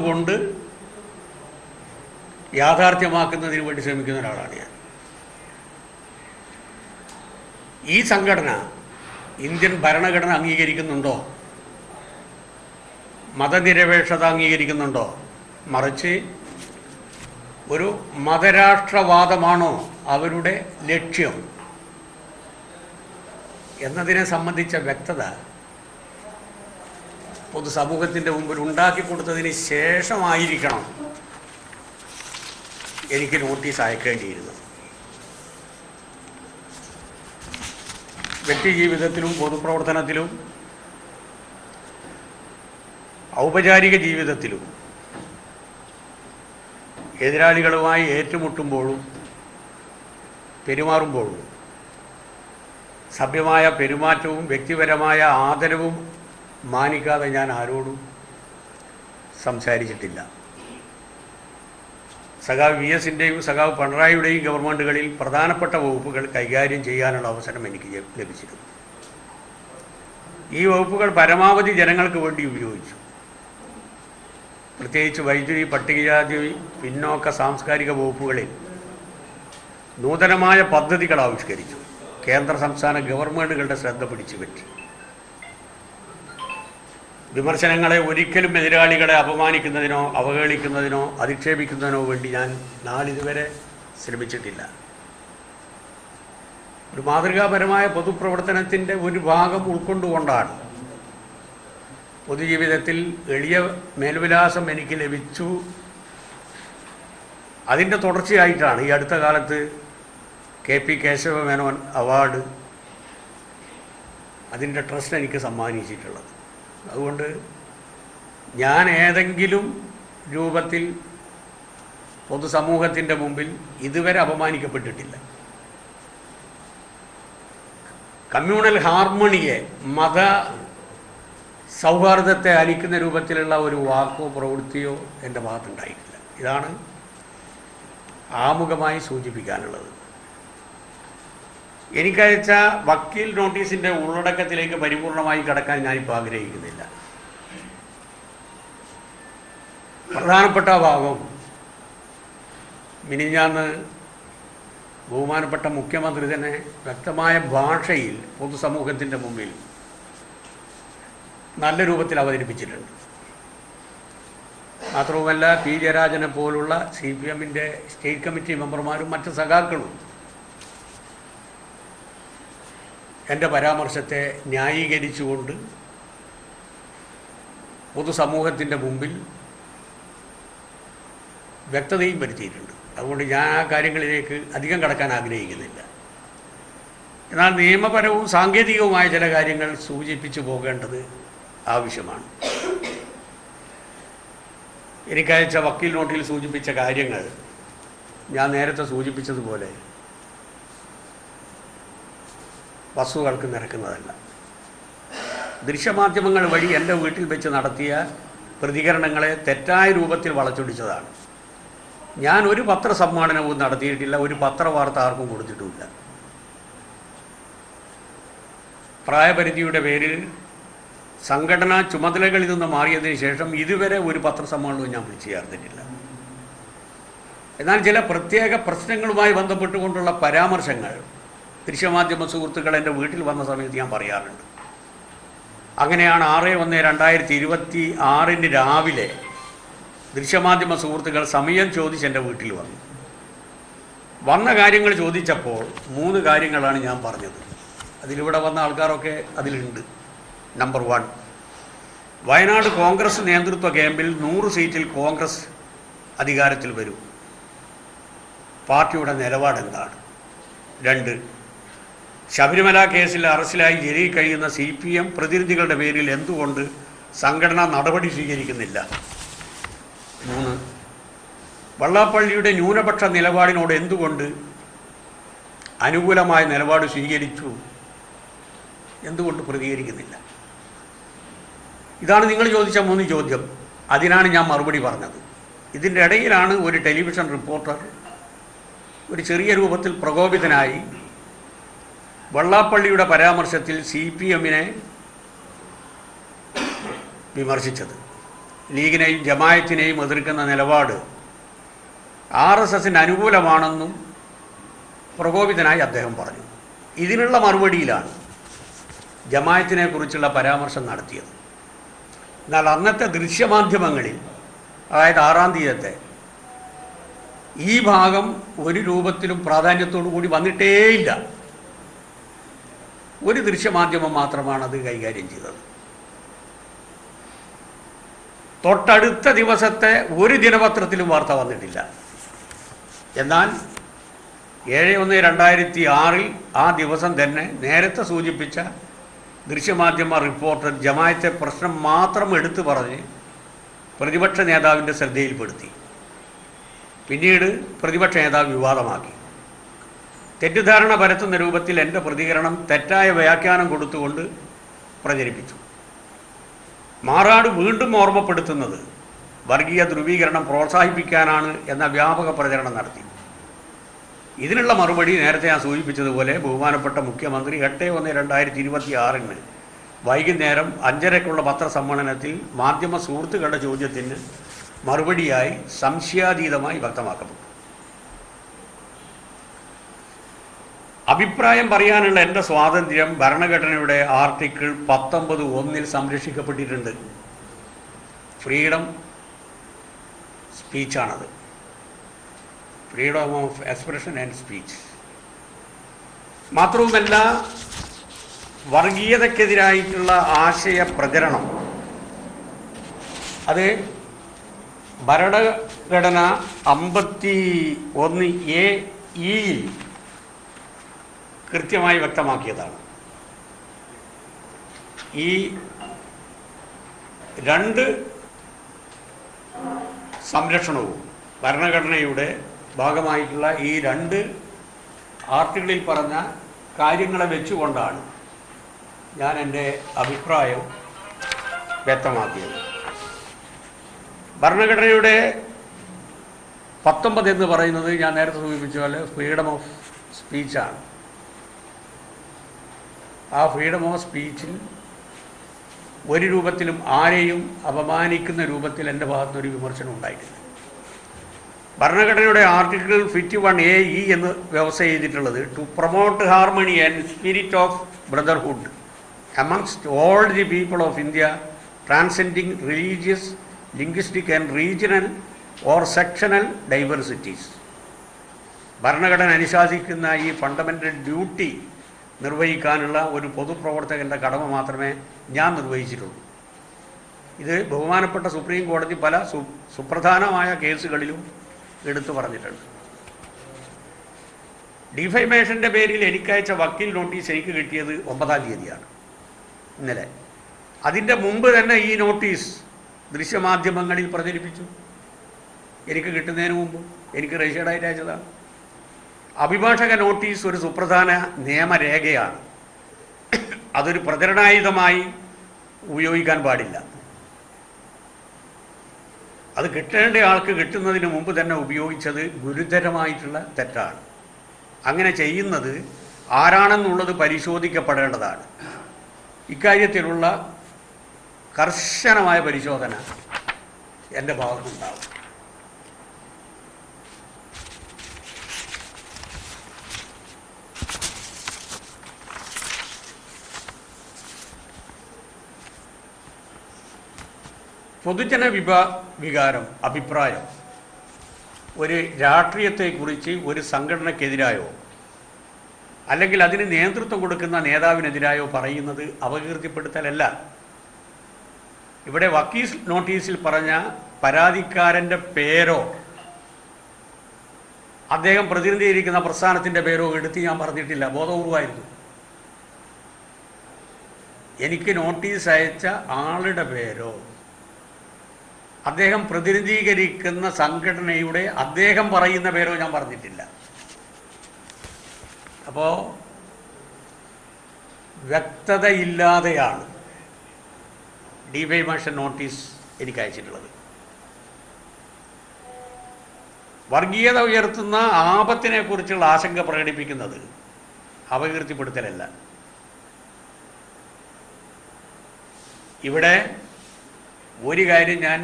കൊണ്ട് യാഥാർത്ഥ്യമാക്കുന്നതിന് വേണ്ടി ശ്രമിക്കുന്ന ഒരാളാണ് ഞാൻ. ഈ സംഘടന ഇന്ത്യൻ ഭരണഘടന അംഗീകരിക്കുന്നുണ്ടോ? മതനിരപേക്ഷത അംഗീകരിക്കുന്നുണ്ടോ? മറിച്ച് ഒരു മതരാഷ്ട്രവാദമാണോ അവരുടെ ലക്ഷ്യം? എന്നതിനെ സംബന്ധിച്ച വ്യക്തത പൊതുസമൂഹത്തിന്റെ മുമ്പിൽ ഉണ്ടാക്കി കൊടുത്തതിന് ശേഷമായിരിക്കണം എനിക്ക് നോട്ടീസ് അയക്കേണ്ടിയിരുന്നത്. വ്യക്തി ജീവിതത്തിലും പൊതുപ്രവർത്തനത്തിലും ഔപചാരിക ജീവിതത്തിലും എതിരാളികളുമായി ഏറ്റുമുട്ടുമ്പോഴും പെരുമാറുമ്പോഴും സഭ്യമായ പെരുമാറ്റവും വ്യക്തിപരമായ ആദരവും മാനിക്കാതെ ഞാൻ ആരോടും സംസാരിച്ചിട്ടില്ല. സഖാവ് വി എസിന്റെയും സഖാവ് പിണറായിയുടെയും ഗവൺമെന്റുകളിൽ പ്രധാനപ്പെട്ട വകുപ്പുകൾ കൈകാര്യം ചെയ്യാനുള്ള അവസരം എനിക്ക് ലഭിച്ചിരുന്നു. ഈ വകുപ്പുകൾ പരമാവധി ജനങ്ങൾക്ക് വേണ്ടി ഉപയോഗിച്ചു. പ്രത്യേകിച്ച് വൈദ്യുതി പട്ടികജാതി പിന്നോക്ക സാംസ്കാരിക വകുപ്പുകളിൽ നൂതനമായ പദ്ധതികൾ ആവിഷ്കരിച്ചു. കേന്ദ്ര സംസ്ഥാന ഗവൺമെന്റുകളുടെ ശ്രദ്ധ പിടിച്ചു പറ്റി വിമർശനങ്ങളെ ഒരിക്കലും എതിരാളികളെ അപമാനിക്കുന്നതിനോ അവഹേളിക്കുന്നതിനോ അധിക്ഷേപിക്കുന്നതിനോ വേണ്ടി ഞാൻ നാളിതുവരെ ശ്രമിച്ചിട്ടില്ല. ഒരു മാതൃകാപരമായ പൊതുപ്രവർത്തനത്തിന്റെ ഒരു ഭാഗം ഉൾക്കൊണ്ടുകൊണ്ടാണ് പൊതുജീവിതത്തിൽ എളിയ മേൽവിലാസം എനിക്ക് ലഭിച്ചു. അതിന്റെ തുടർച്ചയായിട്ടാണ് ഈ അടുത്ത കാലത്ത് K P Kesava Menon award അതിന്റെ ട്രസ്റ്റ് എനിക്ക് സമ്മാനിച്ചിട്ടുള്ളത്. അതുകൊണ്ട് ഞാൻ ഏതെങ്കിലും രൂപത്തിൽ പൊതുസമൂഹത്തിന്റെ മുമ്പിൽ ഇതുവരെ അപമാനിക്കപ്പെട്ടിട്ടില്ല. കമ്മ്യൂണൽ ഹാർമണിയെ മത സൗഹാർദ്ദത്തെ അലിക്കുന്ന രൂപത്തിലുള്ള ഒരു വാക്കോ പ്രവൃത്തിയോ എന്റെ ഭാഗത്തുണ്ടായിട്ടില്ല. ഇതാണ് ആമുഖമായി സൂചിപ്പിക്കാനുള്ളത്. എനിക്കയച്ച വക്കീൽ നോട്ടീസിന്റെ ഉള്ളടക്കത്തിലേക്ക് പരിപൂർണമായി കടക്കാൻ ഞാനിപ്പോൾ ആഗ്രഹിക്കുന്നില്ല. പ്രധാനപ്പെട്ട ഭാഗം മിനിഞ്ഞാന്ന് ബഹുമാനപ്പെട്ട മുഖ്യമന്ത്രി തന്നെ വ്യക്തമായ ഭാഷയിൽ പൊതുസമൂഹത്തിന്റെ മുമ്പിൽ നല്ല രൂപത്തിൽ അവതരിപ്പിച്ചിട്ടുണ്ട്. മാത്രവുമല്ല പി ജയരാജനെ പോലുള്ള സി പി എമ്മിന്റെ സ്റ്റേറ്റ് കമ്മിറ്റി മെമ്പർമാരും മറ്റ് സഖാക്കളും എന്റെ പരാമർശത്തെ ന്യായീകരിച്ചുകൊണ്ട് പൊതുസമൂഹത്തിന്റെ മുമ്പിൽ വ്യക്തതയും വരുത്തിയിട്ടുണ്ട്. അതുകൊണ്ട് ഞാൻ ആ കാര്യങ്ങളിലേക്ക് അധികം കടക്കാൻ ആഗ്രഹിക്കുന്നില്ല. എന്നാൽ നിയമപരവും സാങ്കേതികവുമായ ചില കാര്യങ്ങൾ സൂചിപ്പിച്ചു പോകേണ്ടത് ആവശ്യമാണ്. എനിക്കയച്ച വക്കീൽ നോട്ടിൽ സൂചിപ്പിച്ച കാര്യങ്ങൾ ഞാൻ നേരത്തെ സൂചിപ്പിച്ചതുപോലെ വസ്തുക്കൾക്ക് നിരക്കുന്നതല്ല. ദൃശ്യമാധ്യമങ്ങൾ വഴി എന്റെ വീട്ടിൽ വെച്ച് നടത്തിയ പ്രതികരണങ്ങളെ തെറ്റായ രൂപത്തിൽ വളച്ചൊടിച്ചതാണ്. ഞാൻ ഒരു പത്രസമ്മാനവും നടത്തിയിട്ടില്ല ഒരു പത്രവാർത്ത ആർക്കും കൊടുത്തിട്ടുമില്ല. പ്രായപരിധിയുടെ പേരിൽ സംഘടനാ ചുമതലകളിൽ നിന്ന് മാറിയതിന് ശേഷം ഇതുവരെ ഒരു പത്രസമ്മേളനവും ഞാൻ വിളിച്ചു ചേർത്തിട്ടില്ല. എന്നാൽ ചില പ്രത്യേക പ്രശ്നങ്ങളുമായി ബന്ധപ്പെട്ടുകൊണ്ടുള്ള പരാമർശങ്ങൾ ദൃശ്യമാധ്യമ സുഹൃത്തുക്കൾ എന്റെ വീട്ടിൽ വന്ന സമയത്ത് ഞാൻ പറയാറുണ്ട്. അങ്ങനെയാണ് ആറ് ഒന്ന് രണ്ടായിരത്തി ഇരുപത്തി ആറിന് രാവിലെ ദൃശ്യമാധ്യമ സുഹൃത്തുക്കൾ സമയം ചോദിച്ച് എന്റെ വീട്ടിൽ വന്നു. വന്ന കാര്യങ്ങൾ ചോദിച്ചപ്പോൾ മൂന്ന് കാര്യങ്ങളാണ് ഞാൻ പറഞ്ഞത്. അതിലിവിടെ വന്ന ആൾക്കാരൊക്കെ അതിലുണ്ട്. നമ്പർ വൺ വയനാട് കോൺഗ്രസ് നേതൃത്വ ക്യാമ്പിൽ നൂറ് സീറ്റിൽ കോൺഗ്രസ് അധികാരത്തിൽ വരും. പാർട്ടിയുടെ നിലപാടെന്താണ്? രണ്ട് ശബരിമല കേസിൽ അറസ്റ്റിലായി ജയിലിൽ കഴിയുന്ന സി പി എം പ്രതിനിധികളുടെ പേരിൽ എന്തുകൊണ്ട് സംഘടന നടപടി സ്വീകരിക്കുന്നില്ല? മൂന്ന്. വള്ളാപ്പള്ളിയുടെ ന്യൂനപക്ഷ നിലപാടിനോട് എന്തുകൊണ്ട് അനുകൂലമായ നിലപാട് സ്വീകരിച്ചു? എന്തുകൊണ്ട് പ്രതികരിക്കുന്നില്ല? ഇതാണ് നിങ്ങൾ ചോദിച്ച മൂന്ന് ചോദ്യം. അതിനാണ് ഞാൻ മറുപടി പറഞ്ഞത്. ഇതിന്റെ ഇടയിലാണ് ഒരു ടെലിവിഷൻ റിപ്പോർട്ടർ ഒരു ചെറിയ രൂപത്തിൽ പ്രകോപിതനായി വള്ളാപ്പള്ളിയുടെ പരാമർശത്തിൽ സി പി എമ്മിനെ വിമർശിച്ചത്. ലീഗിനെയും ജമായത്തിനെയും എതിർക്കുന്ന നിലപാട് ആർ എസ് എസിന് അനുകൂലമാണെന്നും പ്രകോപിതനായി അദ്ദേഹം പറഞ്ഞു. ഇതിനുള്ള മറുപടിയിലാണ് ജമായത്തിനെ കുറിച്ചുള്ള പരാമർശം നടത്തിയത്. എന്നാൽ അന്നത്തെ ദൃശ്യമാധ്യമങ്ങളിൽ അതായത് ആറാം തീയതിത്തെ ഈ ഭാഗം ഒരു രൂപത്തിലും പ്രാധാന്യത്തോടു കൂടി വന്നിട്ടേയില്ല. ഒരു ദൃശ്യമാധ്യമം മാത്രമാണ് അത് കൈകാര്യം ചെയ്തത്. തൊട്ടടുത്ത ദിവസത്തെ ഒരു ദിനപത്രത്തിലും വാർത്ത വന്നിട്ടില്ല. എന്നാൽ ഏഴ് ഒന്ന് രണ്ടായിരത്തി ആറിൽ ആ ദിവസം തന്നെ നേരത്തെ സൂചിപ്പിച്ച ദൃശ്യമാധ്യമ റിപ്പോർട്ടർ ജമായത്തെ പ്രശ്നം മാത്രം എടുത്തു പറഞ്ഞ് പ്രതിപക്ഷ നേതാവിന്റെ ശ്രദ്ധയിൽപ്പെടുത്തി. പിന്നീട് പ്രതിപക്ഷ നേതാവ് വിവാദമാക്കി. തെറ്റിദ്ധാരണ പരത്തുന്ന രൂപത്തിൽ എന്റെ പ്രതികരണം തെറ്റായ വ്യാഖ്യാനം കൊടുത്തുകൊണ്ട് പ്രചരിപ്പിച്ചു. മാറാട് വീണ്ടും ഓർമ്മപ്പെടുത്തുന്നത് വർഗീയ ധ്രുവീകരണം പ്രോത്സാഹിപ്പിക്കാനാണ് എന്ന വ്യാപക പ്രചരണം നടത്തി. ഇതിനുള്ള മറുപടി നേരത്തെ ഞാൻ സൂചിപ്പിച്ചതുപോലെ ബഹുമാനപ്പെട്ട മുഖ്യമന്ത്രി എട്ട് ഒന്ന് രണ്ടായിരത്തി ഇരുപത്തി ആറിന് വൈകുന്നേരം അഞ്ചരയ്ക്കുള്ള പത്രസമ്മേളനത്തിൽ മാധ്യമ സുഹൃത്തുക്കളുടെ ചോദ്യത്തിന് മറുപടിയായി സംശയാതീതമായി വ്യക്തമാക്കപ്പെട്ടു. അഭിപ്രായം പറയാനുള്ള എന്റെ സ്വാതന്ത്ര്യം ഭരണഘടനയുടെ ആർട്ടിക്കിൾ പത്തൊമ്പത് ഒന്നിൽ സംരക്ഷിക്കപ്പെട്ടിട്ടുണ്ട്. Freedom സ്പീച്ചാണത്. Freedom of expression and speech. മാത്രവുമല്ല വർഗീയതക്കെതിരായിട്ടുള്ള ആശയ പ്രചരണം. അത് ഭരണഘടന അമ്പത്തി ഒന്ന് എ ഇയിൽ കൃത്യമായി വ്യക്തമാക്കിയതാണ്. ഈ രണ്ട് സംരക്ഷണവും ഭരണഘടനയുടെ ഭാഗമായിട്ടുള്ള ഈ രണ്ട് ആർട്ടിക്കിളിൽ പറഞ്ഞ കാര്യങ്ങളെ വെച്ചുകൊണ്ടാണ് ഞാൻ എന്റെ അഭിപ്രായം വ്യക്തമാക്കിയത്. ഭരണഘടനയുടെ പത്തൊമ്പത് എന്ന് പറയുന്നത് ഞാൻ നേരത്തെ സൂചിപ്പിച്ച പോലെ ഫ്രീഡം ഓഫ് സ്പീച്ചാണ്. ആ ഫ്രീഡം ഓഫ് സ്പീച്ചിൽ ഒരു രൂപത്തിലും ആരെയും അപമാനിക്കുന്ന രൂപത്തിൽ എന്റെ ഭാഗത്തുനിന്നൊരു വിമർശനം ഉണ്ടായിട്ടില്ല. ഭരണഘടനയുടെ article fifty one A E എന്ന് വ്യവസ്ഥ ചെയ്തിട്ടുള്ളത് to promote harmony and spirit of brotherhood amongst all the people of India transcending religious linguistic and regional or sectional diversities ഭരണഘടന അനുശാസിക്കുന്ന ഈ ഫണ്ടമെന്റൽ ഡ്യൂട്ടി നിർവഹിക്കാനുള്ള ഒരു പൊതുപ്രവർത്തകന്റെ കടമ മാത്രമേ ഞാൻ നിർവഹിച്ചിട്ടുള്ളൂ. ഇത് ബഹുമാനപ്പെട്ട സുപ്രീം കോടതി പല സു സുപ്രധാനമായ കേസുകളിലും എടുത്തു പറഞ്ഞിട്ടുണ്ട്. ഡിഫൈമേഷന്റെ പേരിൽ എനിക്കയച്ച വക്കീൽ നോട്ടീസ് എനിക്ക് കിട്ടിയത് ഒമ്പതാം തീയതിയാണ് ഇന്നലെ. അതിന്റെ മുമ്പ് തന്നെ ഈ നോട്ടീസ് ദൃശ്യമാധ്യമങ്ങളിൽ പ്രചരിപ്പിച്ചു. എനിക്ക് കിട്ടുന്നതിന് മുമ്പ് എനിക്ക് രജിസ്റ്റേർഡായിട്ട് അയച്ചതാണ്. അഭിഭാഷക നോട്ടീസ് ഒരു സുപ്രധാന നിയമരേഖയാണ്. അതൊരു പ്രചരണായുധമായി ഉപയോഗിക്കാൻ പാടില്ല. അത് കിട്ടേണ്ട ആൾക്ക് കിട്ടുന്നതിന് മുമ്പ് തന്നെ ഉപയോഗിച്ചത് ഗുരുതരമായിട്ടുള്ള തെറ്റാണ്. അങ്ങനെ ചെയ്യുന്നത് ആരാണെന്നുള്ളത് പരിശോധിക്കപ്പെടേണ്ടതാണ്. ഇക്കാര്യത്തിലുള്ള കർശനമായ പരിശോധന എന്റെ ഭാഗത്തുനിന്നുണ്ടാവും പൊതുജന വിഭാ വികാരം അഭിപ്രായം. ഒരു രാഷ്ട്രീയത്തെക്കുറിച്ച് ഒരു സംഘടനയ്ക്കെതിരായോ അല്ലെങ്കിൽ അതിന് നേതൃത്വം കൊടുക്കുന്ന നേതാവിനെതിരായോ പറയുന്നത് അപകീർത്തിപ്പെടുത്തലല്ല. ഇവിടെ വക്കീസ് നോട്ടീസിൽ പറഞ്ഞ പരാതിക്കാരന്റെ പേരോ അദ്ദേഹം പ്രതിനിധീകരിക്കുന്ന പ്രസ്ഥാനത്തിന്റെ പേരോ എടുത്ത് ഞാൻ പറഞ്ഞിട്ടില്ല ബോധപൂർവമായിരുന്നു. എനിക്ക് നോട്ടീസ് അയച്ച ആളുടെ പേരോ അദ്ദേഹം പ്രതിനിധീകരിക്കുന്ന സംഘടനയുടെ അദ്ദേഹം പറയുന്ന പേരോ ഞാൻ പറഞ്ഞിട്ടില്ല. അപ്പോൾ വ്യക്തതയില്ലാതെയാണ് ഡിഫൈമേഷൻ നോട്ടീസ് എനിക്ക് അയച്ചിട്ടുള്ളത്. വർഗീയത ഉയർത്തുന്ന ആപത്തിനെക്കുറിച്ചുള്ള ആശങ്ക പ്രകടിപ്പിക്കുന്നത് അപകീർത്തിപ്പെടുത്തലല്ല. ഇവിടെ ഒരു കാര്യം ഞാൻ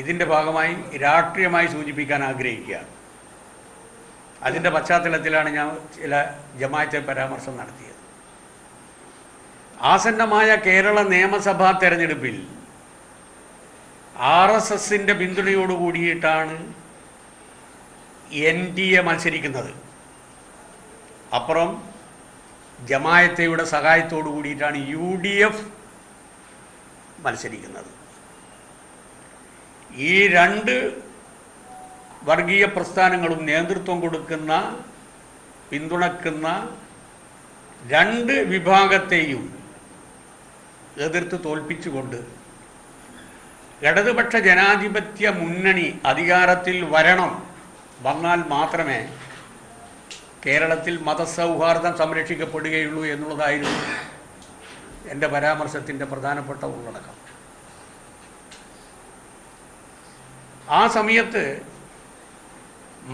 ഇതിന്റെ ഭാഗമായി രാഷ്ട്രീയമായി സൂചിപ്പിക്കാൻ ആഗ്രഹിക്കുക. അതിന്റെ പശ്ചാത്തലത്തിലാണ് ഞാൻ ചില ജമാഅത്തെ പരാമർശം നടത്തിയത്. ആസന്നമായ കേരള നിയമസഭാ തെരഞ്ഞെടുപ്പിൽ ആർ എസ് എസിന്റെ പിന്തുണയോട് കൂടിയിട്ടാണ് എൻ ഡി എ മത്സരിക്കുന്നത്. അപ്പുറം ജമായത്തയുടെ സഹായത്തോടു കൂടിയിട്ടാണ് യു ഡി എഫ് മത്സരിക്കുന്നത്. ഈ രണ്ട് വർഗീയ പ്രസ്ഥാനങ്ങളും നേതൃത്വം കൊടുക്കുന്ന പിന്തുണക്കുന്ന രണ്ട് വിഭാഗത്തെയും എതിർത്ത് തോൽപ്പിച്ചുകൊണ്ട് ഇടതുപക്ഷ ജനാധിപത്യ മുന്നണി അധികാരത്തിൽ വരണം വന്നാൽ മാത്രമേ കേരളത്തിൽ മതസൗഹാർദ്ദം സംരക്ഷിക്കപ്പെടുകയുള്ളൂ എന്നുള്ളതായിരുന്നു എന്റെ പരാമർശത്തിന്റെ പ്രധാനപ്പെട്ട ഉള്ളടക്കം. ആ സമയത്ത്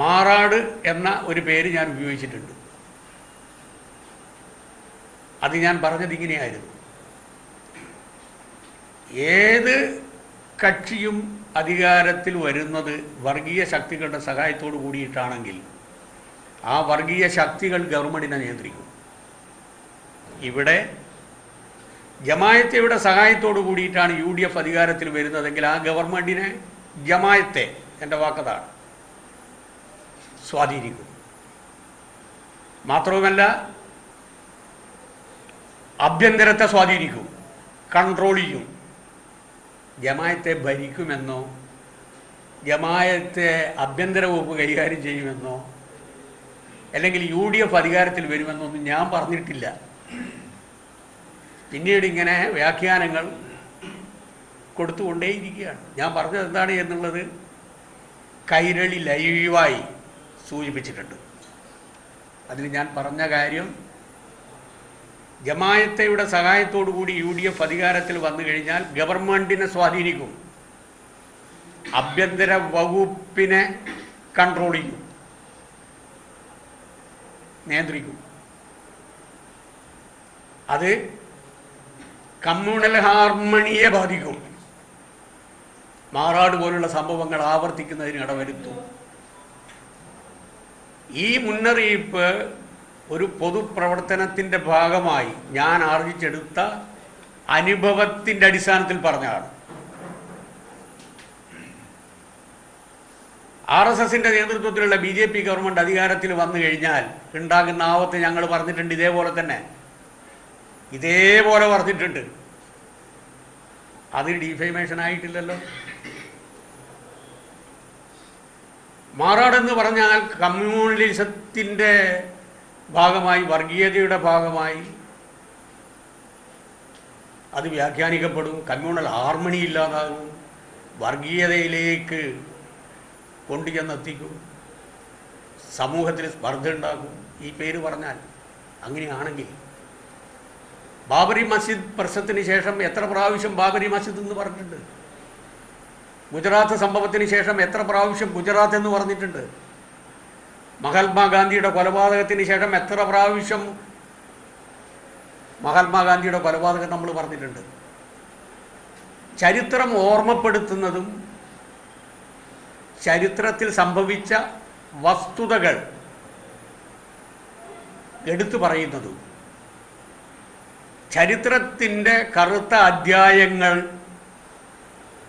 മാറാട് എന്ന ഒരു പേര് ഞാൻ ഉപയോഗിച്ചിട്ടുണ്ട്. അത് ഞാൻ പറഞ്ഞത് ഇങ്ങനെയായിരുന്നു. ഏത് കക്ഷിയും അധികാരത്തിൽ വരുന്നത് വർഗീയ ശക്തികളുടെ സഹായത്തോടു കൂടിയിട്ടാണെങ്കിൽ ആ വർഗീയ ശക്തികൾ ഗവൺമെന്റിനെ നിയന്ത്രിക്കും. ഇവിടെ ജമായത്തയുടെ സഹായത്തോടു കൂടിയിട്ടാണ് യു ഡി എഫ് അധികാരത്തിൽ വരുന്നതെങ്കിൽ ആ ഗവൺമെന്റിനെ ജമായത്തെ എന്റെ വാക്കതാണ്. സ്വാധീനിക്കും. മാത്രവുമല്ല ആഭ്യന്തരത്തെ സ്വാധീനിക്കും കൺട്രോൾ ചെയ്യും. ജമായത്തെ ഭരിക്കുമെന്നോ ജമായത്തെ ആഭ്യന്തര വകുപ്പ് കൈകാര്യം ചെയ്യുമെന്നോ അല്ലെങ്കിൽ യു ഡി എഫ് അധികാരത്തിൽ വരുമെന്നൊന്നും ഞാൻ പറഞ്ഞിട്ടില്ല. പിന്നീട് ഇങ്ങനെ വ്യാഖ്യാനങ്ങൾ കൊടുത്തുകൊണ്ടേയിരിക്കുകയാണ്. ഞാൻ പറഞ്ഞത് എന്താണ് എന്നുള്ളത് കൈരളി ലൈവായി സൂചിപ്പിച്ചിട്ടുണ്ട്. അതിൽ ഞാൻ പറഞ്ഞ കാര്യം ജമായത്തയുടെ സഹായത്തോടു കൂടി യു ഡി എഫ് അധികാരത്തിൽ വന്നു കഴിഞ്ഞാൽ ഗവൺമെന്റിനെ സ്വാധീനിക്കും. ആഭ്യന്തര വകുപ്പിനെ കൺട്രോൾ ചെയ്യും. നിയന്ത്രിക്കും. അത് കമ്മ്യൂണൽ ഹാർമണിയെ ബാധിക്കും. മാറാട് പോലുള്ള സംഭവങ്ങൾ ആവർത്തിക്കുന്നതിന് ഇടവരുത്തും. ഈ മുന്നറിയിപ്പ് ഒരു പൊതുപ്രവർത്തനത്തിന്റെ ഭാഗമായി ഞാൻ ആർജിച്ചെടുത്ത അനുഭവത്തിന്റെ അടിസ്ഥാനത്തിൽ പറഞ്ഞതാണ്. ആർ എസ് എസിന്റെ നേതൃത്വത്തിലുള്ള ബി ജെ പി ഗവൺമെന്റ് അധികാരത്തിൽ വന്നു കഴിഞ്ഞാൽ ഉണ്ടാകുന്ന ആവത്ത് ഞങ്ങൾ പറഞ്ഞിട്ടുണ്ട് ഇതേപോലെ തന്നെ. ഇതേപോലെ പറഞ്ഞിട്ടുണ്ട്. അത് ഡിഫൈമേഷൻ ആയിട്ടില്ലല്ലോ. മാറാടെന്ന് പറഞ്ഞാൽ കമ്മ്യൂണിസത്തിന്റെ ഭാഗമായി വർഗീയതയുടെ ഭാഗമായി അത് വ്യാഖ്യാനിക്കപ്പെടും. കമ്മ്യൂണൽ ഹാർമണി ഇല്ലാതാകും. വർഗീയതയിലേക്ക് കൊണ്ടുചെന്നെത്തിക്കും. സമൂഹത്തിൽ സ്പർദ്ധ ഉണ്ടാക്കും ഈ പേര് പറഞ്ഞാൽ അങ്ങനെയാണെങ്കിൽ ബാബരി മസ്ജിദ് പ്രശ്നത്തിന് ശേഷം എത്ര പ്രാവശ്യം ബാബരി മസ്ജിദ് എന്ന് പറഞ്ഞിട്ടുണ്ട്? ഗുജറാത്ത് സംഭവത്തിന് ശേഷം എത്ര പ്രാവശ്യം ഗുജറാത്ത് എന്ന് പറഞ്ഞിട്ടുണ്ട്? മഹാത്മാഗാന്ധിയുടെ കൊലപാതകത്തിന് ശേഷം എത്ര പ്രാവശ്യം മഹാത്മാഗാന്ധിയുടെ കൊലപാതകം നമ്മൾ പറഞ്ഞിട്ടുണ്ട്? ചരിത്രം ഓർമ്മപ്പെടുത്തുന്നതും ചരിത്രത്തിൽ സംഭവിച്ച വസ്തുതകൾ എടുത്തു പറയുന്നതും. ചരിത്രത്തിന്റെ കറുത്ത അധ്യായങ്ങൾ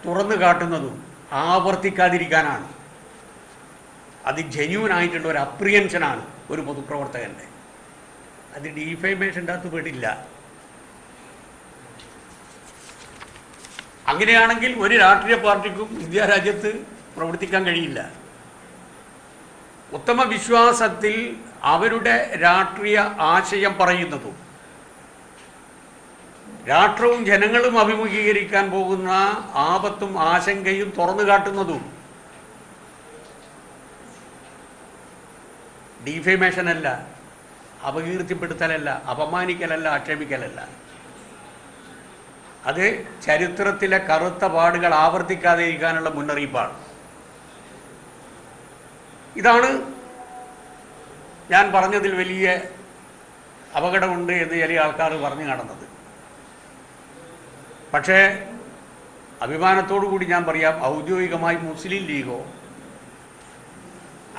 തുറന്നു കാട്ടുന്നതും ആവർത്തിക്കാതിരിക്കാനാണ്. അത് ജെന്യൂൻ ആയിട്ടുള്ള ഒരു അപ്രിയൻഷനാണ് ഒരു പൊതുപ്രവർത്തകന്റെ അത് ഡീഫൈമേഷന്റെ അകത്ത് പെടില്ല. അങ്ങനെയാണെങ്കിൽ ഒരു രാഷ്ട്രീയ പാർട്ടിക്കും ഇന്ത്യ രാജ്യത്ത് പ്രവർത്തിക്കാൻ കഴിയില്ല. ഉത്തമ വിശ്വാസത്തിൽ അവരുടെ രാഷ്ട്രീയ ആശയം പറയുന്നതും രാഷ്ട്രവും ജനങ്ങളും അഭിമുഖീകരിക്കാൻ പോകുന്ന ആപത്തും ആശങ്കയും തുറന്നു കാട്ടുന്നതും ഡീഫേമേഷനല്ല അപകീർത്തിപ്പെടുത്തലല്ല അപമാനിക്കലല്ല ആക്ഷേപിക്കലല്ല. അത് ചരിത്രത്തിലെ കറുത്ത പാടുകൾ ആവർത്തിക്കാതെ ഇരിക്കാനുള്ള മുന്നറിയിപ്പാണ്. ഇതാണ് ഞാൻ പറഞ്ഞതിൽ വലിയ അപകടമുണ്ട് എന്ന് ചില ആൾക്കാർ പറഞ്ഞു നടന്നത് പക്ഷേ അഭിമാനത്തോടു കൂടി ഞാൻ പറയാം ഔദ്യോഗികമായി മുസ്ലിം ലീഗോ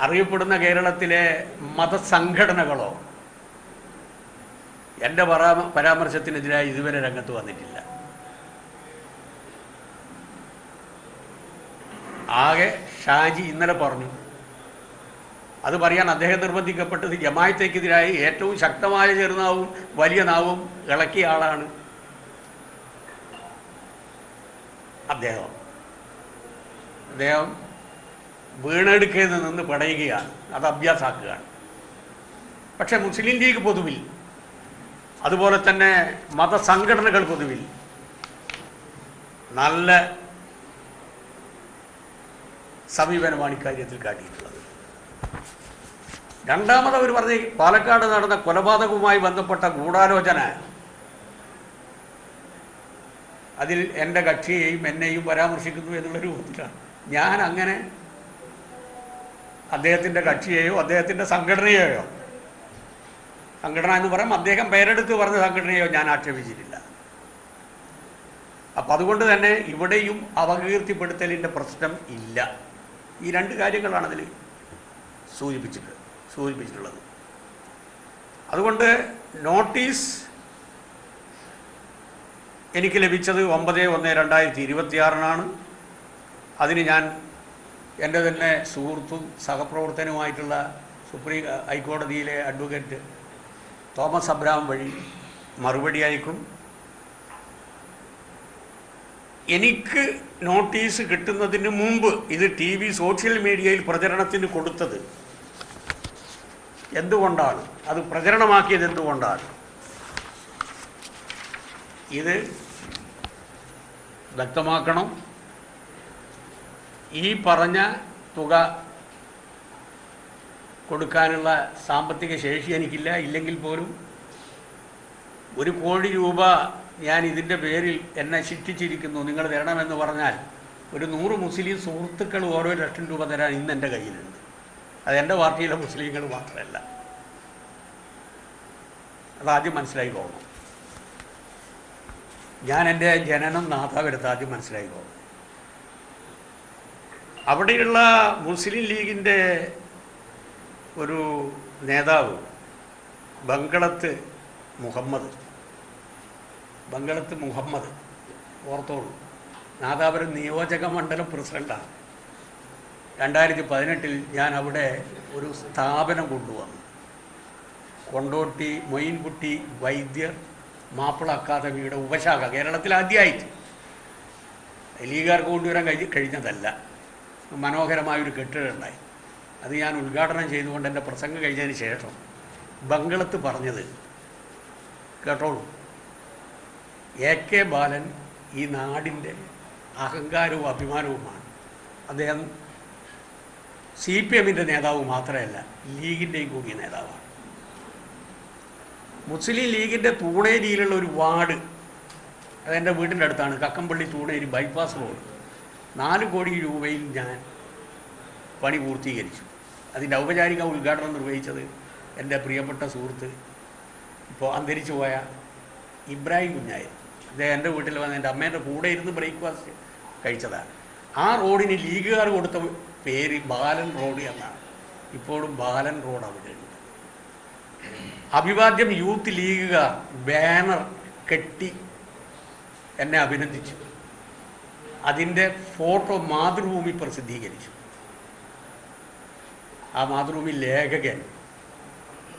അറിയപ്പെടുന്ന കേരളത്തിലെ മതസംഘടനകളോ എന്റെ പരാ പരാമർശത്തിനെതിരായി ഇതുവരെ രംഗത്ത് വന്നിട്ടില്ല. ആകെ ഷാജി ഇന്നലെ പറഞ്ഞു അത് പറയാൻ അദ്ദേഹം നിർബന്ധിക്കപ്പെട്ടത് ജമായത്തേക്കെതിരായി ഏറ്റവും ശക്തമായ ചെറുനാവും വലിയ നാവും ഇളക്കിയ ആളാണ് അദ്ദേഹം. അദ്ദേഹം വീണെടുക്കയിൽ നിന്ന് പടയുകയാണ് അത് അഭ്യാസാക്കുകയാണ്. പക്ഷെ മുസ്ലിം ലീഗ് പൊതുവിൽ അതുപോലെ തന്നെ മതസംഘടനകൾ പൊതുവിൽ നല്ല സമീപനമാണ് ഇക്കാര്യത്തിൽ കാട്ടിയിട്ടുള്ളത്. രണ്ടാമത് അവർ പറഞ്ഞ പാലക്കാട് നടന്ന കൊലപാതകവുമായി ബന്ധപ്പെട്ട ഗൂഢാലോചന അതിൽ എന്റെ കക്ഷിയെയും എന്നെയും പരാമർശിക്കുന്നു എന്നുള്ള രൂപത്തിലാണ് ഞാൻ അങ്ങനെ അദ്ദേഹത്തിന്റെ കക്ഷിയെയോ അദ്ദേഹത്തിന്റെ സംഘടനയെയോ സംഘടന എന്ന് പറയാം അദ്ദേഹം പേരെടുത്ത് പറഞ്ഞ സംഘടനയോ ഞാൻ ആക്ഷേപിച്ചിട്ടില്ല. അപ്പം അതുകൊണ്ട് തന്നെ ഇവിടെയും അപകീർത്തിപ്പെടുത്തലിന്റെ പ്രശ്നം ഇല്ല. ഈ രണ്ട് കാര്യങ്ങളാണ് അതിൽ സൂചിപ്പിച്ചിട്ട് സൂചിപ്പിച്ചിട്ടുള്ളത്. അതുകൊണ്ട് നോട്ടീസ് എനിക്ക് ലഭിച്ചത് ഒമ്പത് ഒന്ന് രണ്ടായിരത്തി ഇരുപത്തിയാറിനാണ്. അതിന് ഞാൻ എന്റെ തന്നെ സുഹൃത്തും സഹപ്രവർത്തനവുമായിട്ടുള്ള സുപ്രീം ഹൈക്കോടതിയിലെ അഡ്വക്കേറ്റ് തോമസ് അബ്രാം വഴി മറുപടി അയക്കും. എനിക്ക് നോട്ടീസ് കിട്ടുന്നതിന് മുമ്പ് ഇത് ടി വി സോഷ്യൽ മീഡിയയിൽ പ്രചരണത്തിന് കൊടുത്തത് എന്തുകൊണ്ടാണ്? അത് പ്രചരണമാക്കിയത് എന്തുകൊണ്ടാണ്? ഇത് വ്യക്തമാക്കണം. ഈ പറഞ്ഞ തുക കൊടുക്കാനുള്ള സാമ്പത്തിക ശേഷി എനിക്കില്ല. ഇല്ലെങ്കിൽ പോലും ഒരു കോടി രൂപ ഞാൻ ഇതിന്റെ പേരിൽ എന്നെ ശിക്ഷിച്ചിരിക്കുന്നു. നിങ്ങൾ തരണമെന്ന് പറഞ്ഞാൽ ഒരു നൂറ് മുസ്ലിം സുഹൃത്തുക്കൾ ഓരോ ലക്ഷം രൂപ തരാൻ ഇന്ന് എന്റെ കയ്യിലുണ്ട്. അത് എന്റെ പാർട്ടിയിലെ മുസ്ലിങ്ങൾ മാത്രമല്ല. അതാദ്യം മനസ്സിലായിക്കോളണം ഞാൻ എന്റെ ജനനം നാഥാവെടുത്ത് ആദ്യം മനസ്സിലായിക്കോ? അവിടെയുള്ള മുസ്ലിം ലീഗിന്റെ ഒരു നേതാവ് ബംഗളത്ത് മുഹമ്മദ്. ബംഗളത്ത് മുഹമ്മദ്. ഓർത്തോളൂ. നാദാപുരം നിയോജക മണ്ഡലം പ്രസിഡന്റാണ് രണ്ടായിരത്തി പതിനെട്ടിൽ ഞാൻ അവിടെ ഒരു സ്ഥാപനം കൊണ്ടുവന്നു. കൊണ്ടോട്ടി മൊയിൻകുട്ടി വൈദ്യർ മാപ്പിള അക്കാദമിയുടെ ഉപശാഖ കേരളത്തിൽ ആദ്യമായിട്ട് ലീഗുകാർക്ക് കൊണ്ടുവരാൻ കഴി കഴിഞ്ഞതല്ല. മനോഹരമായൊരു കെട്ടിടം ഉണ്ടായി അത് ഞാൻ ഉദ്ഘാടനം ചെയ്തുകൊണ്ട് എന്റെ പ്രസംഗം കഴിഞ്ഞതിന് ശേഷം ബംഗളത്ത് പറഞ്ഞത് കേട്ടോളൂ. എ കെ ബാലൻ ഈ നാടിന്റെ അഹങ്കാരവും അഭിമാനവുമാണ്. അദ്ദേഹം സി പി എമ്മിന്റെ നേതാവ് മാത്രമല്ല ലീഗിന്റെയും കൂടി നേതാവാണ്. മുസ്ലിം ലീഗിന്റെ തൂണേരിയിലുള്ള ഒരു വാർഡ് അതെന്റെ വീടിന്റെ അടുത്താണ് കക്കമ്പള്ളി തൂണേരി ബൈപ്പാസ് റോഡ് നാല് കോടി രൂപയിൽ ഞാൻ പണി പൂർത്തീകരിച്ചു. അതിന്റെ ഔപചാരിക ഉദ്ഘാടനം നിർവഹിച്ചത് എന്റെ പ്രിയപ്പെട്ട സുഹൃത്ത് ഇപ്പോൾ അന്തരിച്ചു പോയ ഇബ്രാഹിം കുഞ്ഞായിരുന്നു. അദ്ദേഹം എന്റെ വീട്ടിൽ വന്ന് എന്റെ അമ്മേന്റെ കൂടെ ഇരുന്ന് ബ്രേക്ക്ഫാസ്റ്റ് കഴിച്ചതാണ്. ആ റോഡിന് ലീഗുകാർ കൊടുത്ത പേര് ബാലൻ റോഡ് എന്നാണ്. ഇപ്പോഴും ബാലൻ റോഡ് അവിടെ അഭിവാദ്യം യൂത്ത് ലീഗുകാർ ബാനർ കെട്ടി എന്നെ അഭിനന്ദിച്ചു. അതിന്റെ ഫോട്ടോ മാതൃഭൂമി പ്രസിദ്ധീകരിച്ചു. ആ മാതൃഭൂമി ലേഖകൻ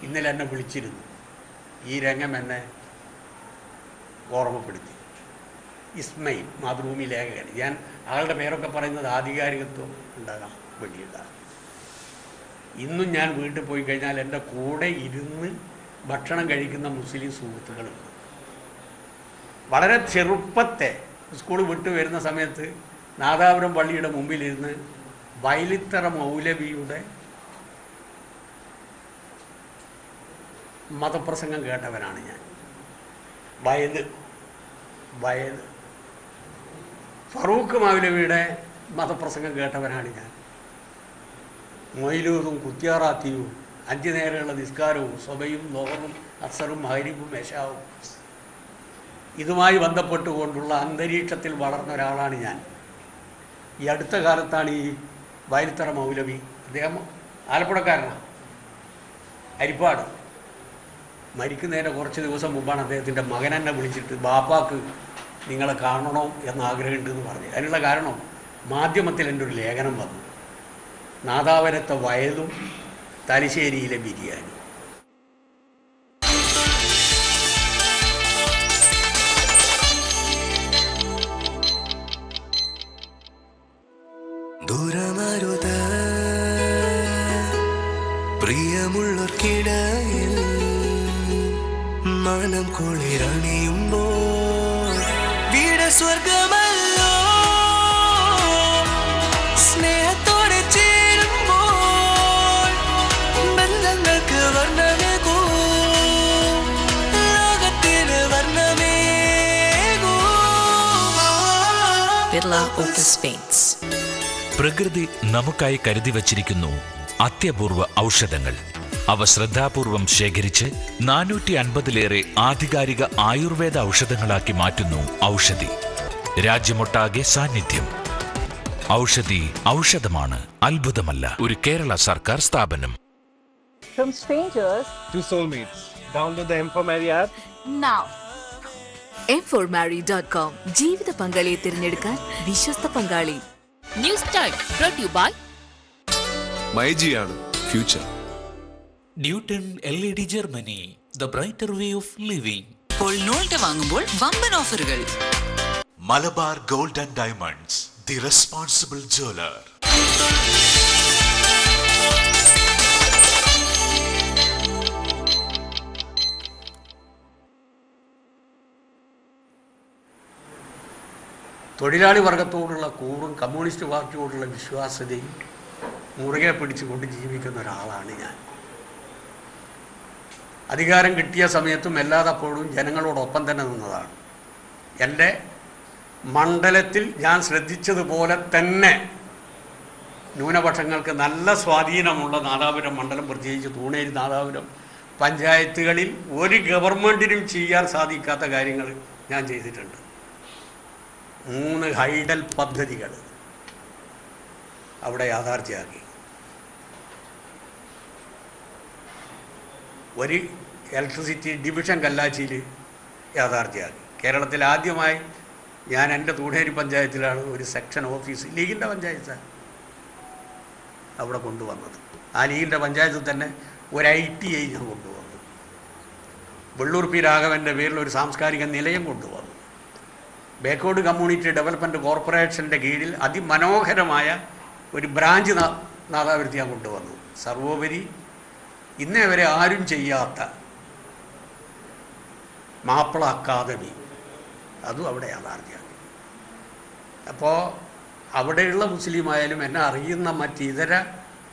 ഇന്നലെ എന്നെ വിളിച്ചിരുന്നു. ഈ രംഗം എന്നെ ഓർമ്മപ്പെടുത്തി. ഇസ്മയിൽ മാതൃഭൂമി ലേഖകൻ. ഞാൻ ആളുടെ പേരൊക്കെ പറയുന്നത് ആധികാരികത്വം ഉണ്ടാകാം വേണ്ടിയിട്ടാണ്. ഇന്നും ഞാൻ വീട്ടിൽ പോയി കഴിഞ്ഞാൽ എന്റെ കൂടെ ഇരുന്ന് ഭക്ഷണം കഴിക്കുന്ന മുസ്ലിം സുഹൃത്തുക്കളുണ്ട് വളരെ ചെറുപ്പത്തെ സ്കൂൾ വിട്ടു വരുന്ന സമയത്ത് നാദാപുരം പള്ളിയുടെ മുമ്പിലിരുന്ന് വയലിത്തറ മൗലവിയുടെ മതപ്രസംഗം കേട്ടവനാണ് ഞാൻ. വയത് വയത് ഫറൂഖ് മൗലവിയുടെ മതപ്രസംഗം കേട്ടവനാണ് ഞാൻ. മൊയിലൂറും കുത്തിയാറാത്തിയും അഞ്ചു നേരമുള്ള നിസ്കാരവും സ്വബയും ലോഹറും അസറും ഹരിവും മേശാവും. ഇതുമായി ബന്ധപ്പെട്ടുകൊണ്ടുള്ള അന്തരീക്ഷത്തിൽ വളർന്ന ഒരാളാണ് ഞാൻ. ഈ അടുത്ത കാലത്താണ് ഈ വയൽത്തറ മൗലവി. അദ്ദേഹം ആലപ്പുഴക്കാരനാണ് അരിപ്പാട്. മരിക്കുന്നതിന്റെ കുറച്ച് ദിവസം മുമ്പാണ് അദ്ദേഹത്തിന്റെ മകൻ എന്നെ വിളിച്ചിട്ട് ബാപ്പാക്ക് നിങ്ങളെ കാണണോ എന്ന് പറഞ്ഞു. അതിനുള്ള കാരണം മാധ്യമത്തിൽ എന്റെ ഒരു ലേഖനം വന്നു. നാദാവരത്തെ വയലും തലശ്ശേരിയിലെ ബിരിയാണി. ദൂരമരുത്. മനം കുളിരണിയുമ്പോൾ വീട് പ്രകൃതി നമുക്കായി കരുതി വച്ചിരിക്കുന്നു അത്യപൂർവ ഔഷധങ്ങൾ. അവ ശ്രദ്ധാപൂർവം ശേഖരിച്ച് നാനൂറ്റി അൻപതിലേറെ ആധികാരിക ആയുർവേദ ഔഷധങ്ങളാക്കി മാറ്റുന്നു ഔഷധി. രാജ്യമൊട്ടാകെ സാന്നിധ്യം. ഔഷധി ഔഷധമാണ് അത്ഭുതമല്ല. ഒരു കേരള സർക്കാർ സ്ഥാപനം. From strangers, to soulmates. Download the Infomary app now. m4marry.com ജീവിത പങ്കാളിയെ തിരഞ്ഞെടുക്കാൻ വിശ്വസ്ത പങ്കാളി. News time by മൈജിയാണ് future. Newton L E D Germany the brighter way of living ഇപ്പോൾ നോൾട്ട് വാങ്ങുമ്പോൾ വമ്പൻ ഓഫറുകൾ. Malabar gold and diamonds the responsible jeweller തൊഴിലാളി വർഗത്തോടുള്ള കൂറും കമ്മ്യൂണിസ്റ്റ് പാർട്ടിയോടുള്ള വിശ്വാസ്യതയും മുറുകെ പിടിച്ചുകൊണ്ട് ജീവിക്കുന്ന ഒരാളാണ് ഞാൻ. അധികാരം കിട്ടിയ സമയത്തും എല്ലാതപ്പോഴും ജനങ്ങളോടൊപ്പം തന്നെ നിന്നതാണ്. എന്റെ മണ്ഡലത്തിൽ ഞാൻ ശ്രദ്ധിച്ചതുപോലെ തന്നെ ന്യൂനപക്ഷങ്ങൾക്ക് നല്ല സ്വാധീനമുള്ള നാദാപുരം മണ്ഡലം പ്രത്യേകിച്ച് തൂണേരി നാദാപുരം പഞ്ചായത്തുകളിൽ ഒരു ഗവൺമെന്റിനും ചെയ്യാൻ സാധിക്കാത്ത കാര്യങ്ങൾ ഞാൻ ചെയ്തിട്ടുണ്ട്. മൂന്ന് ഹൈഡൽ പദ്ധതികൾ അവിടെ യാഥാർത്ഥ്യമാക്കി ഒരു ഇലക്ട്രിസിറ്റി ഡിവിഷൻ കല്ലാച്ചിയിൽ യാഥാർത്ഥ്യമാക്കി കേരളത്തിൽ ആദ്യമായി ഞാൻ എന്റെ തൂണേരി പഞ്ചായത്തിലാണ് ഒരു സെക്ഷൻ ഓഫീസ് ലീഗിന്റെ പഞ്ചായത്താണ് അവിടെ കൊണ്ടുവന്നത്. ആ ലീഗിന്റെ പഞ്ചായത്തിൽ തന്നെ ഒരു ഐ ടി ഐ ഞാൻ കൊണ്ടുവന്നു. വെള്ളൂർ പി രാഘവന്റെ പേരിൽ ഒരു സാംസ്കാരിക നിലയം കൊണ്ടുവന്നു. ബേക്കോട് കമ്മ്യൂണിറ്റി ഡെവലപ്മെന്റ് കോർപ്പറേഷന്റെ കീഴിൽ അതിമനോഹരമായ ഒരു ബ്രാഞ്ച് നാദാപുരത്ത് ഞാൻ കൊണ്ടുവന്നു. സർവോപരി ഇന്നേ വരെ ആരും ചെയ്യാത്ത മാപ്പിള അക്കാദമി. അതും അവിടെ യാഥാർത്ഥ്യമാണ് അപ്പോൾ അവിടെയുള്ള മുസ്ലിമായാലും എന്നെ അറിയുന്ന മറ്റ് ഇതര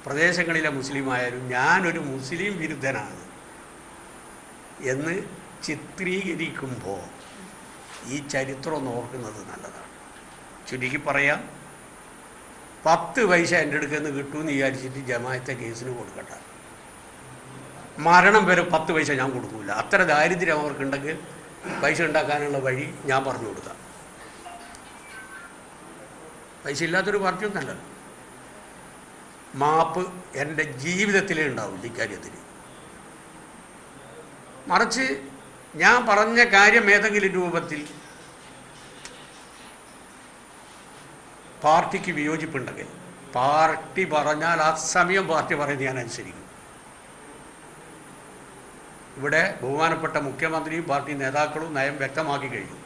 പ്രദേശങ്ങളിലെ മുസ്ലിമായാലും ഞാനൊരു മുസ്ലിം വിരുദ്ധനാണ് എന്ന് ചിത്രീകരിക്കുമ്പോൾ ഈ ചരിത്രം ഒന്ന് ഓർക്കുന്നത് നല്ലതാണ്. ചുരുക്കി പറയാം പത്ത് പൈസ എന്റെ അടുക്കൽ നിന്ന് കിട്ടുമെന്ന് വിചാരിച്ചിട്ട് ജമായത്തെ കേസിന് കൊടുക്കട്ടെ. മരണം വരെ പത്ത് പൈസ ഞാൻ കൊടുക്കൂല. അത്ര ദാരിദ്ര്യം അവർക്കുണ്ടെങ്കിൽ പൈസ ഉണ്ടാക്കാനുള്ള വഴി ഞാൻ പറഞ്ഞു കൊടുക്കാം. പൈസ ഇല്ലാത്തൊരു പാർട്ടിയൊന്നല്ല മാപ്പ് എന്റെ ജീവിതത്തിലേ ഉണ്ടാവും ഇക്കാര്യത്തിൽ മറിച്ച് ഞാൻ പറഞ്ഞ കാര്യം ഏതെങ്കിലും രൂപത്തിൽ പാർട്ടിക്ക് വിയോജിപ്പുണ്ടെങ്കിൽ പാർട്ടി പറഞ്ഞാൽ ആ സമയം പാർട്ടി പറയുന്നത് ഞാൻ അനുസരിക്കും. ഇവിടെ ബഹുമാനപ്പെട്ട മുഖ്യമന്ത്രിയും പാർട്ടി നേതാക്കളും നയം വ്യക്തമാക്കി കഴിഞ്ഞു.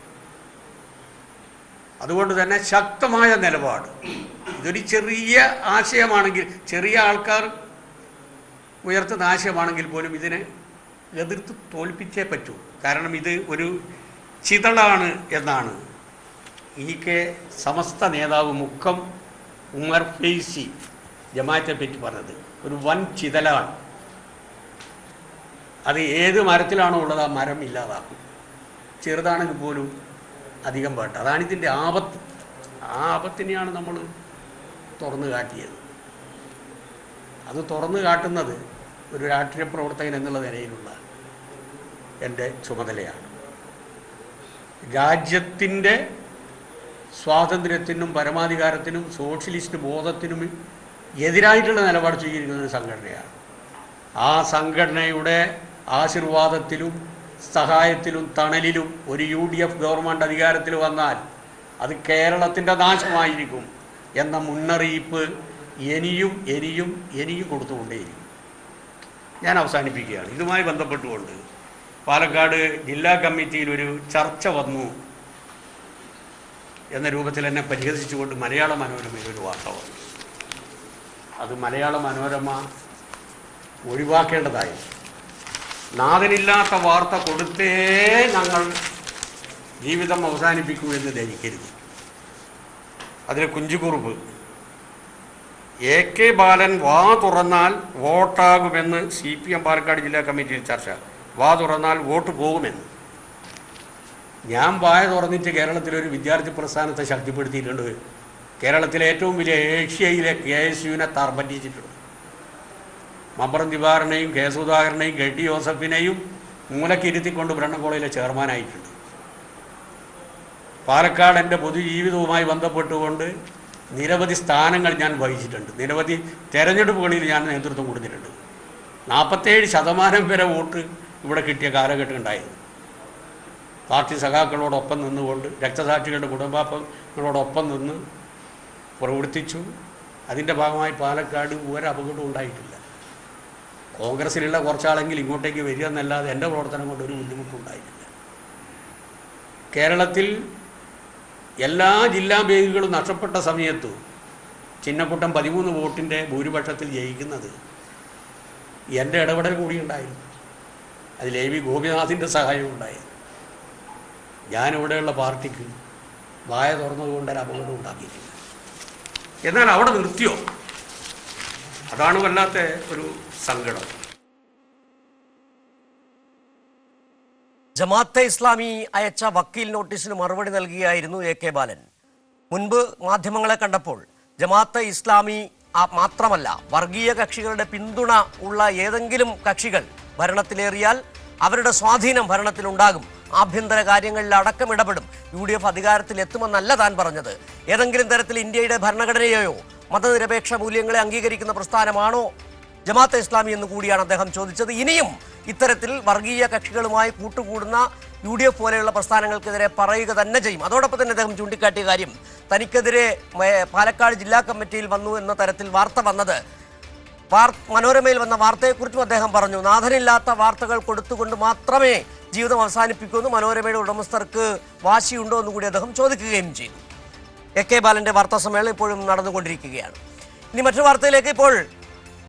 അതുകൊണ്ട് തന്നെ ശക്തമായ നിലപാട്. ഇതൊരു ചെറിയ ആശയമാണെങ്കിൽ ചെറിയ ആൾക്കാർ ഉയർത്തുന്ന ആശയമാണെങ്കിൽ പോലും ഇതിനെ എതിർത്ത് തോൽപ്പിച്ചേ പറ്റൂ. കാരണം ഇത് ഒരു ചിതളാണ് എന്നാണ് ഇ കെ സമസ്ത നേതാവ് മുക്കം ഉമർ ഫെയ്സി ജമാഅത്തെ പറ്റി പറഞ്ഞത്. ഒരു വൻ ചിതലാണ്. അത് ഏത് മരത്തിലാണോ ഉള്ളത് ആ മരം ഇല്ലാതാക്കും. ചെറുതാണെങ്കിൽ പോലും അധികം പാട്ട് അതാണ് ഇതിന്റെ ആപത്ത്. ആ ആപത്തിനെയാണ് നമ്മൾ തുറന്നു കാട്ടിയത്. അത് തുറന്നു കാട്ടുന്നത് ഒരു രാഷ്ട്രീയ പ്രവർത്തകൻ എന്നുള്ള നിലയിലുള്ള എന്റെ ചുമതലയാണ്. രാജ്യത്തിന്റെ സ്വാതന്ത്ര്യത്തിനും പരമാധികാരത്തിനും സോഷ്യലിസ്റ്റ് ബോധത്തിനും എതിരായിട്ടുള്ള നിലപാട് സ്വീകരിക്കുന്ന ഒരു സംഘടനയാണ്. ആ സംഘടനയുടെ ആശീർവാദത്തിലും സഹായത്തിലും തണലിലും ഒരു യു ഡി എഫ് ഗവൺമെന്റ് അധികാരത്തിൽ വന്നാൽ അത് കേരളത്തിന്റെ നാശമായിരിക്കും എന്ന മുന്നറിയിപ്പ് ഇനിയും ഇനിയും ഇനിയും കൊടുത്തുകൊണ്ടേയിരിക്കും. ഞാൻ അവസാനിപ്പിക്കുകയാണ്. ഇതുമായി ബന്ധപ്പെട്ടുകൊണ്ട് പാലക്കാട് ജില്ലാ കമ്മിറ്റിയിൽ ഒരു ചർച്ച വന്നു. എന്ന രൂപത്തിൽ എന്നെ പരിഹസിച്ചുകൊണ്ട് മലയാള മനോരമയിൽ ഒരു വാർത്ത വന്നു. അത് മലയാള മനോരമ ഒഴിവാക്കേണ്ടതായി. നാഥനില്ലാത്ത വാർത്ത കൊടുത്തേ ഞങ്ങൾ ജീവിതം അവസാനിപ്പിക്കൂ എന്ന് ധരിക്കരുത്. അതിലെ കുഞ്ചുകുറുപ്പ് എ കെ ബാലൻ വാ തുറന്നാൽ വോട്ടാകുമെന്ന് സി പി എം പാലക്കാട് ജില്ലാ കമ്മിറ്റിയിൽ ചർച്ച. വാ തുറന്നാൽ വോട്ട് പോകുമെന്ന്. ഞാൻ വായ തുറന്നിട്ട് കേരളത്തിലെ ഒരു വിദ്യാർത്ഥി പ്രസ്ഥാനത്തെ ശക്തിപ്പെടുത്തിയിട്ടുണ്ട്. കേരളത്തിലെ ഏറ്റവും വലിയ ഏഷ്യയിലെ കെ എസ് യുവിനെ തർപ്പറ്റിച്ചിട്ടുണ്ട്. മമ്പറം ദിവാറിനെയും കെ സുധാകരനെയും കെ ടി ജോസഫിനെയും മൂലക്കിരുത്തിക്കൊണ്ട് ബ്രണ്ണൻ കോളേജിലെ ചെയർമാനായിട്ടുണ്ട്. പാലക്കാട് എന്റെ പൊതുജീവിതവുമായി ബന്ധപ്പെട്ടുകൊണ്ട് നിരവധി സ്ഥാനങ്ങൾ ഞാൻ വഹിച്ചിട്ടുണ്ട്. നിരവധി തെരഞ്ഞെടുപ്പുകളിൽ ഞാൻ നേതൃത്വം കൊടുത്തിട്ടുണ്ട്. നാൽപ്പത്തേഴ് ശതമാനം വരെ വോട്ട് ഇവിടെ കിട്ടിയ കാലഘട്ടം ഉണ്ടായിരുന്നു. പാർട്ടി സഖാക്കളോടൊപ്പം നിന്നുകൊണ്ട് രക്തസാക്ഷികളുടെ കുടുംബാംഗങ്ങളോടൊപ്പം നിന്ന് പ്രവർത്തിച്ചു. അതിന്റെ ഭാഗമായി പാലക്കാട് ഒരു ഉണ്ടായിട്ടില്ല. കോൺഗ്രസ്സിലുള്ള കുറച്ചാളെങ്കിൽ ഇങ്ങോട്ടേക്ക് വരിക എന്നല്ലാതെ എന്റെ പ്രവർത്തനം കൊണ്ട് ഒരു ബുദ്ധിമുട്ടുണ്ടായിട്ടില്ല. കേരളത്തിൽ എല്ലാ ജില്ലാ ബാങ്കുകളും നഷ്ടപ്പെട്ട സമയത്ത് ചിന്നക്കുട്ടം പതിമൂന്ന് വോട്ടിന്റെ ഭൂരിപക്ഷത്തിൽ ജയിക്കുന്നത് എന്റെ ഇടപെടൽ കൂടി ഉണ്ടായിരുന്നു. അതിൽ എ വി ഗോപിനാഥിന്റെ സഹായം ഉണ്ടായിരുന്നു. ഞാനിവിടെയുള്ള പാർട്ടിക്ക് വായ തുറന്നതുകൊണ്ട് ഒരു അപകടം ഉണ്ടാക്കിയിട്ടില്ല. എന്നാൽ അവിടെ നിർത്തിയോ? അതാണ് വല്ലാത്ത ഒരു സങ്കടം. ജമാഅത്തെ ഇസ്ലാമി അയച്ച വക്കീൽ നോട്ടീസിന് മറുപടി നൽകിയായിരുന്നു എ കെ ബാലൻ. മുൻപ് മാധ്യമങ്ങളെ കണ്ടപ്പോൾ ജമാഅത്തെ ഇസ്ലാമി ആ മാത്രമല്ല വർഗീയ കക്ഷികളുടെ പിന്തുണ ഉള്ള ഏതെങ്കിലും കക്ഷികൾ ഭരണത്തിലേറിയാൽ അവരുടെ സ്വാധീനം ഭരണത്തിലുണ്ടാകും. ആഭ്യന്തര കാര്യങ്ങളിൽ അടക്കം ഇടപെടും. യു ഡി എഫ് അധികാരത്തിൽ എത്തുമെന്നല്ല താൻ പറഞ്ഞത്. ഏതെങ്കിലും തരത്തിൽ ഇന്ത്യയുടെ ഭരണഘടനയെയോ മതനിരപേക്ഷ മൂല്യങ്ങളെ അംഗീകരിക്കുന്ന പ്രസ്ഥാനമാണോ? ജമാഅത്തെ ഇസ്ലാമി എന്ന് കൂടിയാണ് അദ്ദേഹം ചോദിച്ചത്. ഇനിയും ഇത്തരത്തിൽ വർഗീയ കക്ഷികളുമായി കൂട്ടുകൂടുന്ന യു ഡി എഫ് പോലെയുള്ള പ്രസ്ഥാനങ്ങൾക്കെതിരെ പറയുക തന്നെ ചെയ്യും. അതോടൊപ്പം തന്നെ അദ്ദേഹം ചൂണ്ടിക്കാട്ടിയ കാര്യം തനിക്കെതിരെ പാലക്കാട് ജില്ലാ കമ്മിറ്റിയിൽ വന്നു എന്ന തരത്തിൽ വാർത്ത വന്നത് മനോരമയിൽ വന്ന വാർത്തയെക്കുറിച്ചും അദ്ദേഹം പറഞ്ഞു. നാഥനില്ലാത്ത വാർത്തകൾ കൊടുത്തുകൊണ്ട് മാത്രമേ ജീവിതം അവസാനിപ്പിക്കൂ എന്ന് മനോരമയുടെ ഉടമസ്ഥർക്ക് വാശിയുണ്ടോ എന്ന് കൂടി അദ്ദേഹം ചോദിക്കുകയും ചെയ്തു. എ കെ ബാലന്റെ വാർത്താ സമ്മേളനം ഇപ്പോഴും നടന്നുകൊണ്ടിരിക്കുകയാണ്. ഇനി മറ്റൊരു വാർത്തയിലേക്ക് ഇപ്പോൾ